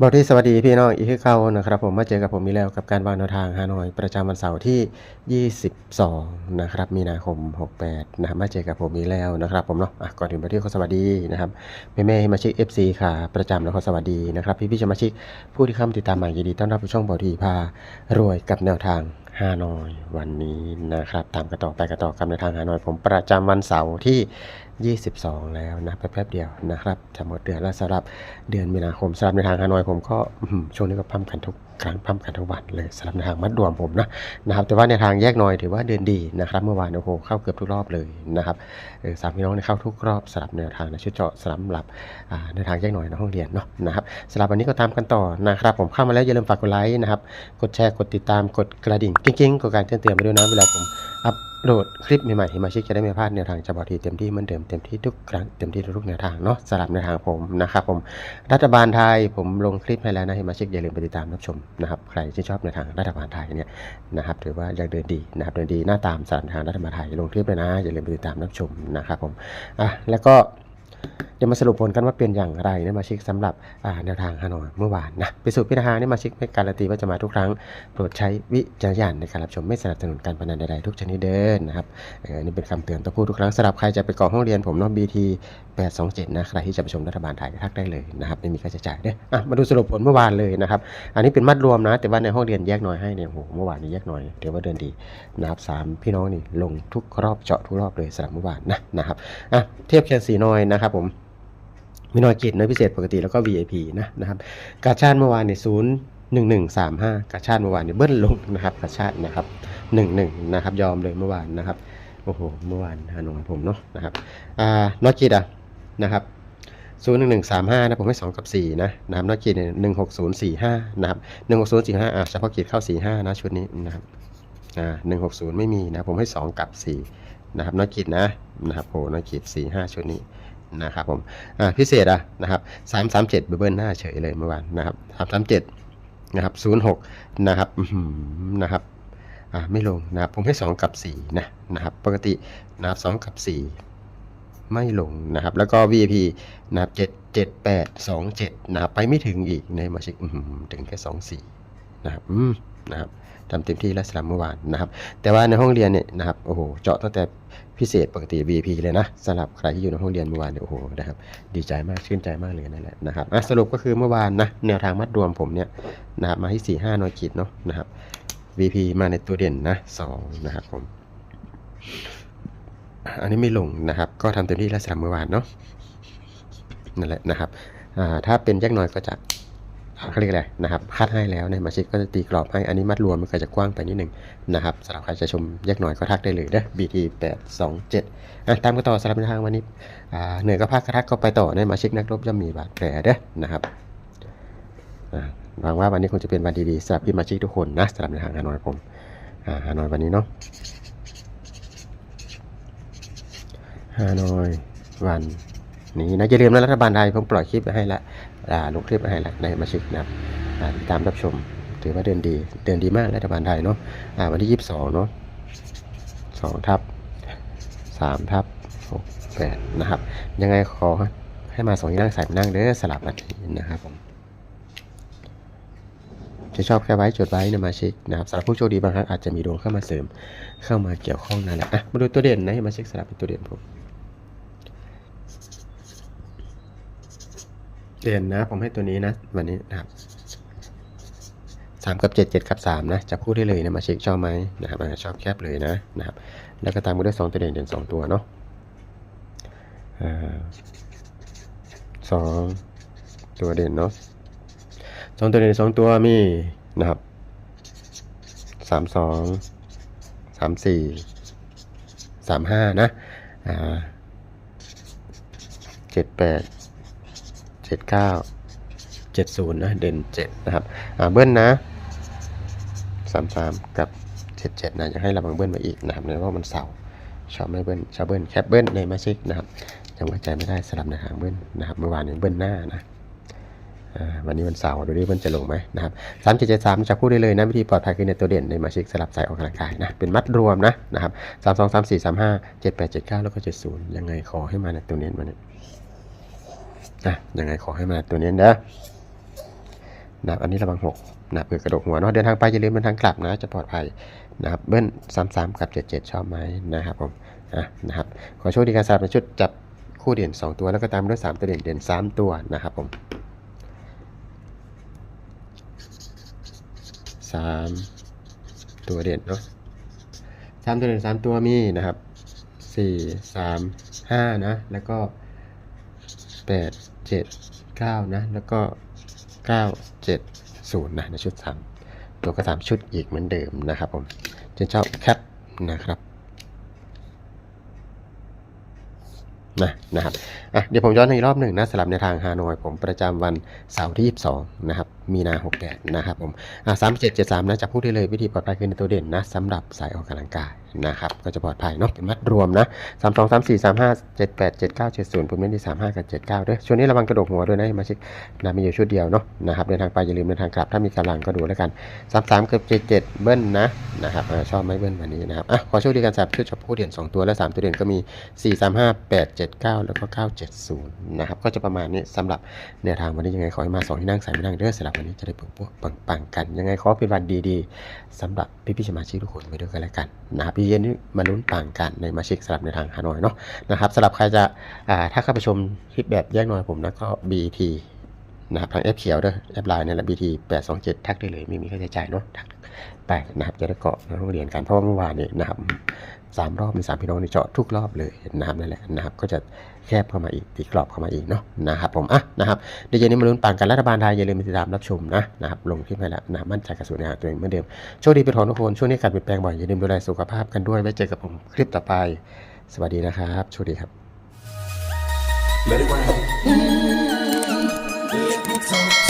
บอกที่สวัสดีพี่น้องอีกคือเข้านะครับผมมาเจอกับผมอีกแล้วกับการวางแนวทางฮานอยประจำวันเสาร์ที่ 22 นะครับ มีนาคม 68 นะครับมาเจอกับผมอีกแล้วนะครับผมเนาะะก่อนอื่นไปที่ขอสวัสดีนะครับแม่แม่มาชิก FC ค่ะประจำแล้วขอสวัสดีนะครับพี่พี่ๆสมาชิกผู้ที่เข้ามาติดตามใหม่ยินดีต้อนรับผู้ช่องบอดีพารวยกับแนวทางฮานอยวันนี้นะครับ ตามกันต่อไปกันต่อกับแนวทางฮานอยผมประจำวันเสาร์ที่ 22 แล้วนะแป๊บๆเดียวนะครับจะหมดเดือนแล้วสำหรับเดือนมีนาคมสำหรับในทางฮานอยผมก็ช่วงนี้ก็พั่มกันทุกครั้งพั่มกันทุกวันเลยสำหรับในทางมัดรวมผมนะนะครับแต่ว่าในทางแยกหน่อยถือว่าเดือนดีนะครับ เมื่อวานโอ้โหเข้าเกือบทุกรอบเลยนะครับสามพี่น้องเข้าทุกรอบสำหรับแนวทางในชุดเจาะสำหรับในทางแยกหน่อยในห้องเรียนเนาะนะครับสำหรับวันนี้ก็ตามกันต่อนะครับ ผมเข้ามาแล้วอย่าลืมฝากกดไลค์นะครับกดแชร์กดติดตามกดกระดิ่งกิ๊งๆกดการแจ้งเตือนไปด้วยนะเวลาผมอัป โหลดคลิปใหม่ๆที่มาชิกจะได้ไม่พลาดแนวทางจะบอกทีเต็มที่เหมือนเดิมเต็มที่ทุกครั้งเต็มที่ทุกแนวทางเนาะสำหรับแนวทางผมนะครับผมรัฐบาลไทยผมลงคลิปให้แล้วนะที่มาชิคอย่าลืมไปติดตามรับชมนะครับใครที่ชอบในทางรัฐบาลไทยเนี่ยนะครับถือว่ายังเดินดีนะครับเดินดีหน้าตามสารทางรัฐบาลไทยลงคลิปเลยนะอย่าลืมไปติดตามรับชมนะครับผมอะแล้วก็ เดี๋ยวมาสรุปผลกันว่าเป็นอย่างไรนะมาช็คสำหรับแนวทางฮานอยเมื่อวานนะไปสู่พิจารณานี่ยมาช็คไม่การันตีว่าจะมาทุกครั้ง โปรดใช้วิจารณญาณในการรับชมไม่สนับสนุนการพนันใดๆทุกชนิดเดินนะครับนี่เป็นคำเตือนต้องพูดทุกครั้งสำหรับใครจะไปกรอห้องเรียนผมเนาะ BT 827นะใครที่จะไปชมรัฐบาลไทยทักได้เลยนะครับไม่มีค่าใช้จ่ายเด้ออะมาดูสรุปผลเมื่อวานเลยนะครับอันนี้เป็นมัดรวมนะ แต่ว่าในห้องเรียนแยกหน่อยให้เนี่ยโหเมื่อวานนี้แยกหน่อยถือว่าเดินดีนะครับสามพี่น้องนี่ลงทุกรอบเจาะทุกรอบเลยสำหรับเมื่อวานนะนะครับอะเทียบเคียงสีน้อยนะครับผม มีน้อยกิจน้อยพิเศษปกติแล้วก็ VIP นะนะครับกาชาติเมื่อวานเนี่ยศูนย์หนึ่งหนึ่งสามห้ากาชาติเมื่อวานเนี่ยเบิ้ลลงนะครับกาชาตินะครับหนึ่งหนึ่งนะครับยอมเลยเมื่อวานนะครับโอ้โหเมื่อวานฮานอยผมเนาะนะครับอ่าน้อยกิจอะนะครับศูนย์หนึ่งหนึ่งสามห้านะผมให้สองกับสี่นะนะครับนอกกีดเนี่ยหนึ่งหกศูนย์สี่ห้านะครับหนึ่งหกศูนย์สี่ห้าอ่าเฉพาะกีดเข้าสี่ห้านะชุดนี้นะครับอ่าหนึ่งหกศูนย์ไม่มีนะผมให้สองกับสี่นะครับนอกกีดนะนะครับโอ้นอกกีดสี่ห้าชุดนี้ นะครับผมอ่าพิเศษอะนะครับสามสามเจ็ดเบิ้ลหน้าเฉยเลยเมื่อวานนะครับสามสามเจ็ดนะครับศูนย์หกนะครับนะครับอ่าไม่ลงนะครับผมให้สองกับสี่นะนะครับปกตินะครับสองกับสี่ไม่ลงนะครับแล้วก็ VIP นะครับเจ็ดเจ็ดแปดสองเจ็ดนะครับไปไม่ถึงอีกในมาชิกถึงแค่สองสี่ นะครับอืมนะครับทำเต็มที่แล้วสำหรับเมื่อวานนะครับ แต่ว่าในห้องเรียนเนี่ยนะครับโอ้โหเจาะตั้งแต่พิเศษปกติ VIP เลยนะสำหรับใครที่อยู่ในห้องเรียนเมื่อวานเนี่ยโอ้โหนะครับดีใจมากชื่นใจมากเลยนั่นแหละนะครับสรุปก็คือเมื่อวานนะแนวทางมัดรวมผมเนี่ยนะครับมาที่สี่ห้าน่วยขีดเนาะนะครับ VP มาในตัวเด่นนะสองนะครับผมอันนี้ไม่ลงนะครับ ก็ทำเต็มที่แล้วสำหรับเมื่อวานเนาะนั่นแหละนะครับถ้าเป็นแยกน้อยก็จะ เขาเรียกอะไรนะครับคัดให้แล้วในมาชิกก็จะตีกรอบให้อันนี้มัดรวมมันก็จะกว้างไปนิดหนึ่งนะครับสำหรับใครจะชมแยกน้อยก็ทักได้เลยนะ BT 8 2 7อะตามกันต่อสำหรับในทางวันนี้อ่าเหนื่อยก็พักกระทักก็ไปต่อในมาชิกนักรบย่อมมีบาดแผลเด้อนะครับอ่าหวังว่าวันนี้คงจะเป็นวันดีๆสำหรับพี่มาชิกทุกคนนะสำหรับในทางฮานอยผมอ่าฮานอยวันนี้เนาะฮานอยวัน นี้นะอย่าลืมนะรัฐบาลไทยผมปล่อยคลิปไปให้ละลงคลิปไปให้ละในมาชิกนะครับติดตามรับชมถือว่าเดินดีเดินดีมากรัฐบาลไทยเนาะวันที่ยี่สิบสองเนาะสองทับสามทับหกแปดนะครับ ยังไงขอให้มาสองที่นั่งใส่มานั่งเด้อสลับนาทีนะครับผมจะชอบแค่ไว้จดไว้นะมาชิกนะครับสำหรับผู้โชคดีบางครั้งอาจจะมีดวงเข้ามาเสริมเข้ามาเกี่ยวข้องนั่นแหละอะมาดูตัวเด่นนะมาช็คสลับเป็นตัวเด่นผม เด่นนะ ผมให้ตัวนี้นะ วันนี้นะครับสามกับเจ็ดเจ็ดกับสามนะจับคู่ได้เลยนะมาเช็คชอบไหมนะครับชอบแคบเลยนะนะครับแล้วก็ตามมาด้วยสองตัวเด่นเด่นสองตัวเนาะสองตัวเด่นเนาะสองตัวเด่นสองตัวมีนะครับสามสองสามสี่สามห้านะเจ็ดแปด เจ็ดเก้าเจ็ดศูนย์นะ เด่นเจ็ดนะครับอ่าเบิ้ลนะสามสามกับเจ็ดเจ็ดนะอยากให้ระวังเบิ้ลมาอีกนะครับเนื่องว่ามันเสาร์ชอบไม่เบิ้ลชอบเบิ้ลแคปเบิ้ลในมาชิกนะครับยังไว้ใจไม่ได้สลับในหางเบิ้ลนะครับเมื่อวานนี้เบิ้ลหน้านะวันนี้วันเสาร์ดูดิมันจะลงไหมนะครับสามเจ็ดเจ็ดสามจะพูดได้เลยนะวิธีปลอดภัยคือในตัวเด่นในมาชิกสลับสายออกกำลังกายนะเป็นมัดรวมนะนะครับสามสองสามสี่สามห้าเจ็ดแปดเจ็ดเก้าแล้วก็เจ็ดศูนย์ยังไงขอให้มาในตัวเน้นมาเนี่ย นะยังไงขอให้มาตัวเน้นะนะครับอันนี้ระวังหกนะครับเผื่อกระดกหัวเนาะเดินทางไปอย่าลืมเดินทางกลับนะจะปลอดภัยนะครับเบิ้ลซ้ำๆกับ77ชอบไหมนะครับผมอะนะครับขอโชคดีการสลับในชุดจับคู่เด่น2ตัวแล้วก็ตามด้วย3ตัวเด่นเด่น3ตัวนะครับผม3ตัวเด่นเนาะสามตัวเด่นสามตัวมีนะครับสี่สามห้านะแล้วก็แปด เจ็ดเก้านะ แล้วก็เก้าเจ็ดศูนย์นะ ในชุดสามตัวก็สามชุดอีกเหมือนเดิมนะครับผมเจนชอบแคปนะครับนะนะครับอะเดี๋ยวผมย้อนอีกรอบหนึ่งนะสลับในทางฮานอยผมประจำวันเสาร์ที่ 22 นะครับ มีนา68นะครับผมอะ3773นะจับพูดได้เลยวิธีปลอดภัยคือในตัวเด่นนะสำหรับสายออกกำลังกาย นะครับก็จะปลอดภัยเนาะเป็นมัดรวมนะ3 2 3 4 3 5 7 8 7 9 7 0ผมเน้นที่35กับ79ด้วยช่วงนี้ระวังกระดกหัวด้วยนะมาชิกนะมีอยู่ชุดเดียวเนาะนะครับเดินทางไปอย่าลืมเดินทางกลับถ้ามีกำลังก็ดูแล้วกัน33กับ77เจ็ดเบิ้ลนะนะครับชอบไหมเบิ้ลวันนี้นะครับอะขอโชคดีกันสับชุดจับคู่เด่น2ตัวและ3ตัวเด่นก็มี4 3 5 8 7 9แปดเจ็ดเก้าแล้วก็970นย์นะครับก็จะประมาณนี้สำหรับแนวทางวันนี้ยังไงขอให้มาสองที่นั่งสายไม่นั่งเด้อสำหรับวันนี้จะได้ปุ๊บปุ๊บปังปังๆกันยังไงขอเป็นวันดีๆสำหรับพี่พี่ๆสมาชิกทุกคนไปด้วยกันแล้วกันนะครับพี่เย็นนี้มาลุ้นปังกันในมาชิกสำหรับในทางฮานอยเนาะนะครับสำหรับใครจะถ้าเข้าไปชมคลิปแบบแยกหน่อยผมนะก็ BT นะครับทางแอปเขียวด้วยแอปไลน์เนี่ยแหละ BT 827 ทักได้เลยไม่มีค่าใช้จ่ายเนาะทักไปนะครับจะได้เกาะในห้องเรียนกันเพราะว่าเมื่อวานนี้นะครับ สามรอบมีสามพี่น้องในเจาะทุกรอบเลยนะครับนั่นแหละนะครับก็จะแคบเข้ามาอีกตีกรอบเข้ามาอีกเนาะนะครับผมอะนะครับเดี๋ยวเย็นนี้มาลุ้นปังกันรัฐบาลไทยอย่าลืมติดตามรับชมนะนะครับลงคลิปไปแล้วนะมั่นใจกับสูตรอาหารตัวเองเหมือนเดิมโชคดีเป็นของทุกคนช่วงนี้การเปลี่ยนแปลงบ่อยอย่าลืมดูแลสุขภาพกันด้วยไว้เจอกับผมคลิปต่อไป สวัสดีนะครับโชคดีครับ Let it rain. Let me talk